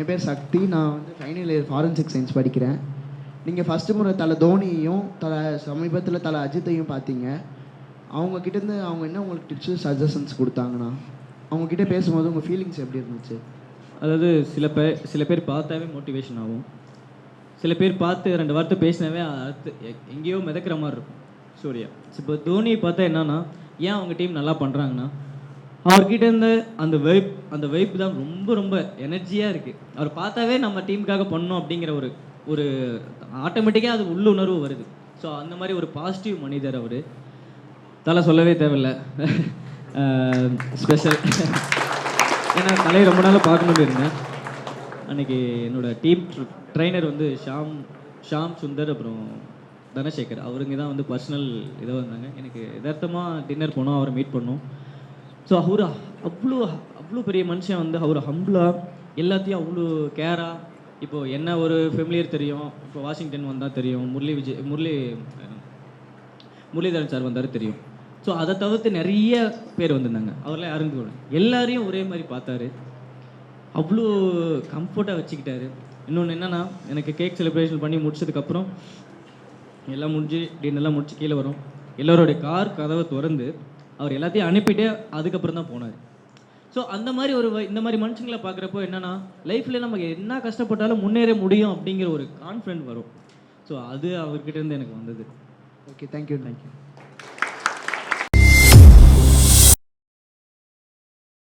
என் பேர் சக்தி. நான் வந்து ஃபைனல் இயர் ஃபாரன்சிக் சயின்ஸ் படிக்கிறேன். நீங்கள் ஃபஸ்ட்டு முறை தலை தோனியையும் தலை சமீபத்தில் தலை அஜித்தையும் பார்த்தீங்க. அவங்க கிட்டேருந்து அவங்க என்ன உங்களுக்கு டிப்ஸு சஜஷன்ஸ் கொடுத்தாங்கண்ணா? அவங்கக்கிட்ட பேசும்போது உங்கள் ஃபீலிங்ஸ் எப்படி இருந்துச்சு? அதாவது சில பேர் சில பேர் பார்த்தாவே மோட்டிவேஷன் ஆகும். சில பேர் பார்த்து ரெண்டு வார்த்தை பேசினாவே அடுத்து எங்கேயோ மிதக்கிற மாதிரி இருக்கும். சூர்யா. இப்போ தோனியை பார்த்தா என்னன்னா ஏன் அவங்க டீம் நல்லா பண்ணுறாங்கன்னா அவர்கிட்ட இருந்த அந்த வைப் அந்த வைப் தான் ரொம்ப ரொம்ப எனர்ஜியாக இருக்குது அவர் பார்த்தாவே நம்ம டீமுக்காக பண்ணோம் அப்படிங்கிற ஒரு ஒரு ஆட்டோமேட்டிக்காக அது உள்ளுணர்வு வருது. ஸோ அந்த மாதிரி ஒரு பாசிட்டிவ் மனிதர் அவர். தலை சொல்லவே தேவையில்ல. ஸ்பெஷல் ஏன்னா தலையை ரொம்ப நாளாக பார்க்கணும்னு இருந்தேன். அன்னைக்கு என்னோட டீம் ட்ரைனர் வந்து ஷாம் ஷாம் சுந்தர் அப்புறம் தனசேகர். அவருங்க தான் வந்து பர்சனல் இதாக வந்தாங்க. எனக்கு எதார்த்தமாக டின்னர் போனோம் அவரை மீட் பண்ணோம். ஸோ அவர்? அவ்வளோ அவ்வளோ பெரிய மனுஷன் வந்து அவர் ஹம்பிளாக எல்லாத்தையும் அவ்வளோ கேராக இப்போது என்ன ஒரு ஃபெமிலியர் தெரியும்? இப்போ வாஷிங்டன் வந்தால் தெரியும். முரளி விஜய் முரளி முரளிதரன் சார் வந்தார் தெரியும். ஸோ அதை தவிர்த்து நிறைய பேர் வந்திருந்தாங்க. அவர்லாம் யாரும் கூட எல்லாரையும் ஒரே மாதிரி பார்த்தாரு. அவ்வளோ கம்ஃபர்ட்டாக வச்சுக்கிட்டாரு. இன்னொன்று என்னென்னா எனக்கு கேக் செலிப்ரேஷன் பண்ணி முடிச்சதுக்கப்புறம் எல்லாம் முடிஞ்சு டின்னெல்லாம் முடிச்சு கீழே வரும். எல்லோருடைய கார் கதவை திறந்து அவர் எல்லாத்தையும் அனுப்பிட்டு அதுக்கப்புறம் தான் போனார். ஸோ அந்த மாதிரி ஒரு இந்த மாதிரி மனுஷங்களை பார்க்குறப்போ என்னன்னா லைஃப்பில் நம்ம என்ன கஷ்டப்பட்டாலும் முன்னேற முடியும் அப்படிங்கிற ஒரு கான்ஃபிடென்ட் வரும். ஸோ அது அவர்கிட்ட இருந்து எனக்கு வந்தது. Okay thank you thank you